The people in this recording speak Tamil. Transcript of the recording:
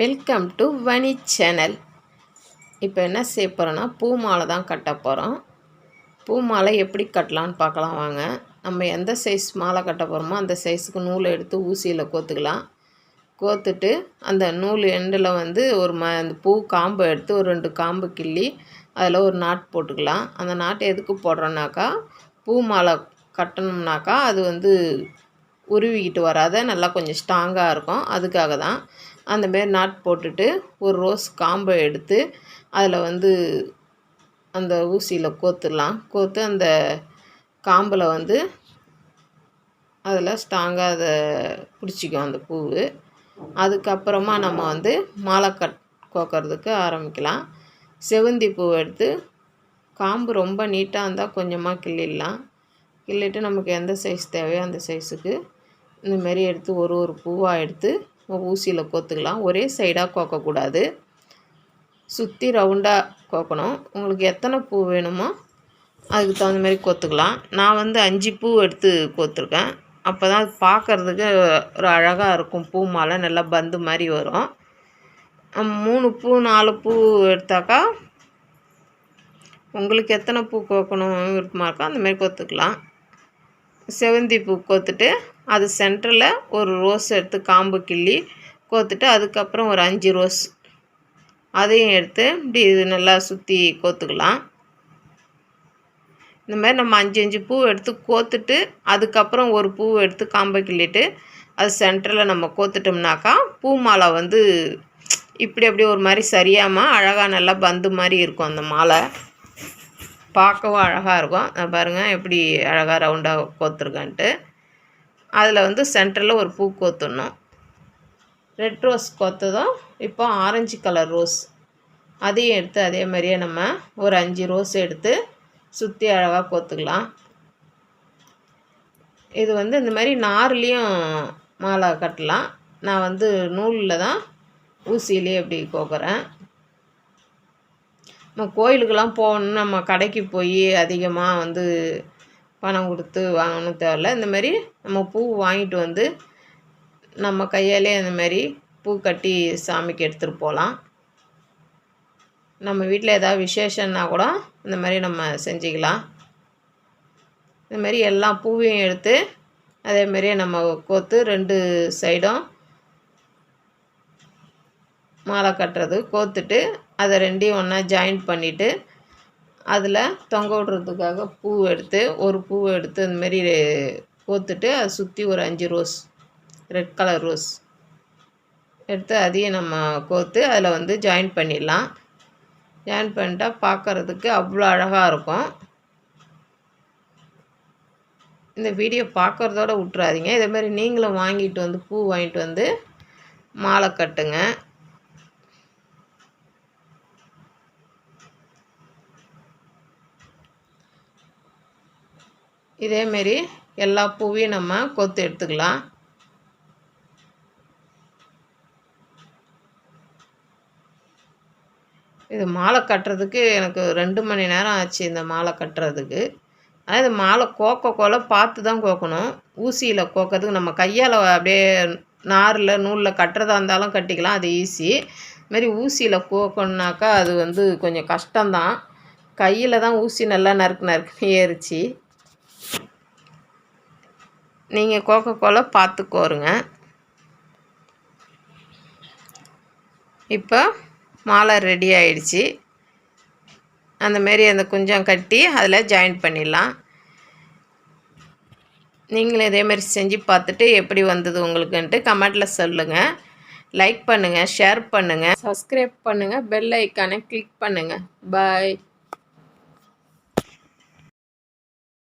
வெல்கம் டு வனி சேனல் இப்போ என்ன செய்ய போகிறோன்னா பூ மாலை தான் கட்ட போகிறோம் பூ மாலை எப்படி கட்டலான்னு பார்க்கலாம் வாங்க. நம்ம எந்த சைஸ் மாலை கட்ட போகிறோமோ அந்த சைஸுக்கு நூலை எடுத்து ஊசியில் கோத்துக்கலாம். கோத்துட்டு அந்த நூல் எண்டில் வந்து ஒரு ம அந்த பூ காம்பை எடுத்து ஒரு ரெண்டு காம்பு கிள்ளி அதில் ஒரு நாட் போட்டுக்கலாம். அந்த நாட்டை எதுக்கு போடுறோன்னாக்கா பூ மாலை கட்டணும்னாக்கா அது வந்து உருவிக்கிட்டு வராத நல்லா கொஞ்சம் ஸ்ட்ராங்காக இருக்கும். அதுக்காக தான் அந்தமாரி நாட் போட்டுட்டு ஒரு ரோஸ் காம்பை எடுத்து அதில் வந்து அந்த ஊசியில் கோத்துடலாம் கோத்து அந்த காம்பில் வந்து அதில் ஸ்ட்ராங்காக அதை பிடிச்சிக்கும் அந்த பூ அதுக்கப்புறமா நம்ம வந்து மாலை கட் கோக்கிறதுக்கு ஆரம்பிக்கலாம். செவந்தி பூ எடுத்து காம்பு ரொம்ப நீட்டாக இருந்தால் கொஞ்சமாக கிள்ளிடலாம். கிள்ளிட்டு நமக்கு எந்த சைஸ் தேவையோ அந்த சைஸுக்கு இந்தமாரி எடுத்து ஒரு ஒரு பூவாக எடுத்து ஊசியில் கோத்துக்கலாம். ஒரே சைடாக கோக்கக்கூடாது. சுற்றி ரவுண்டாக கோக்கணும். உங்களுக்கு எத்தனை பூ வேணுமோ அதுக்கு தகுந்த மாதிரி கோத்துக்கலாம். நான் வந்து அஞ்சு பூ எடுத்து கோத்துருக்கேன். அப்போ தான் பார்க்குறதுக்கு ஒரு அழகாக இருக்கும். பூ மாலை நல்லா பந்து மாதிரி வரும். மூணு பூ நாலு பூ எடுத்தாக்கா உங்களுக்கு எத்தனை பூ கோக்கணும் விருப்பமாக இருக்கோ அந்தமாரி கோத்துக்கலாம். செவந்தி பூ கோத்துட்டு அது சென்டரில் ஒரு ரோஸ் எடுத்து காம்பு கிள்ளி கோத்துட்டு அதுக்கப்புறம் ஒரு அஞ்சு ரோஸ் அதையும் எடுத்து இப்படி இது நல்லா சுற்றி கோத்துக்கலாம். இந்த மாதிரி நம்ம அஞ்சு அஞ்சு பூ எடுத்து கோத்துட்டு அதுக்கப்புறம் ஒரு பூ எடுத்து காம்பை கிள்ளிட்டு அது சென்டரில் நம்ம கோத்துட்டோம்னாக்கா பூ மாலை வந்து இப்படி அப்படி ஒரு மாதிரி சரியாமல் அழகாக நல்லா பந்து மாதிரி இருக்கும் அந்த மாலை. பார்க்கவும் அழகாக இருக்கும். பாருங்கள் எப்படி அழகாக ரவுண்டாக கோத்துருக்கான்ட்டு. அதில் வந்து சென்டரில் ஒரு பூ கோத்துடணும் ரெட் ரோஸ் கோத்ததும் இப்போ ஆரஞ்சு கலர் ரோஸ் அதையும் எடுத்து அதே மாதிரியே நம்ம ஒரு அஞ்சு ரோஸ் எடுத்து சுற்றி அழகாக கோத்துக்கலாம். இது வந்து இந்த மாதிரி நார்லேயும் மாலை கட்டலாம். நான் வந்து நூலில் தான் ஊசியிலே எப்படி கோக்குறேன். நம்ம கோயிலுக்கெல்லாம் போகணும் நம்ம கடைக்கு போய் அதிகமாக வந்து பணம் கொடுத்து வாங்கணும் தேவையில்ல. இந்த மாதிரி நம்ம பூ வாங்கிட்டு வந்து நம்ம கையாலே இந்த மாதிரி பூ கட்டி சாமிக்கு எடுத்துகிட்டு போகலாம். நம்ம வீட்டில் ஏதாவது விசேஷன்னா கூட இந்த மாதிரி நம்ம செஞ்சுக்கலாம். இந்த மாதிரி எல்லா பூவையும் எடுத்து அதே மாதிரியே நம்ம கோத்து ரெண்டு சைடும் மாலை கட்டுறது கோத்துட்டு அதை ரெண்டையும் ஒன்றா ஜாயின் பண்ணிவிட்டு அதில் தொங்க விடுறதுக்காக பூ எடுத்து ஒரு பூ எடுத்து அந்தமாரி கோத்துட்டு அதை சுற்றி ஒரு அஞ்சு ரோஸ் ரெட் கலர் ரோஸ் எடுத்து அதையும் நம்ம கோத்து அதில் வந்து ஜாயின் பண்ணிடலாம். ஜாயின் பண்ணிட்டா பார்க்குறதுக்கு அவ்வளோ அழகாக இருக்கும். இந்த வீடியோ பார்க்குறதோட விட்றாதீங்க இதேமாரி நீங்களும் வாங்கிட்டு வந்து பூ வாங்கிட்டு வந்து மாலை கட்டுங்க. இதேமாரி எல்லா பூவையும் நம்ம கொத்து எடுத்துக்கலாம். இது மாலை கட்டுறதுக்கு எனக்கு ரெண்டு மணி நேரம் ஆச்சு இந்த மாலை கட்டுறதுக்கு. ஆனால் இது மாலை கோக்க கோல பார்த்து தான் கோக்கணும். ஊசியில் கோக்கிறதுக்கு நம்ம கையால் அப்படியே நாரில் நூலில் கட்டுறதா இருந்தாலும் கட்டிக்கலாம். அது ஈஸி. இதுமாரி ஊசியில் கோக்கணுனாக்கா அது வந்து கொஞ்சம் கஷ்டம்தான். கையில் தான் ஊசி நல்லா நறுக்கு நறுக்குன்னு ஏறிச்சு. நீங்கள் கோகோ கோலா பார்த்து கோருங்க இப்போ மாலை ரெடி ஆயிடுச்சு. அந்தமாரி அந்த குஞ்சம் கட்டி அதில் ஜாயின் பண்ணிடலாம். நீங்களும் இதேமாரி செஞ்சு பார்த்துட்டு எப்படி வந்தது உங்களுக்குன்ட்டு கமெண்ட்டில் சொல்லுங்கள் லைக் பண்ணுங்கள் ஷேர் பண்ணுங்கள் சப்ஸ்கிரைப் பண்ணுங்கள் பெல் ஐக்கானை கிளிக் பண்ணுங்கள் பாய்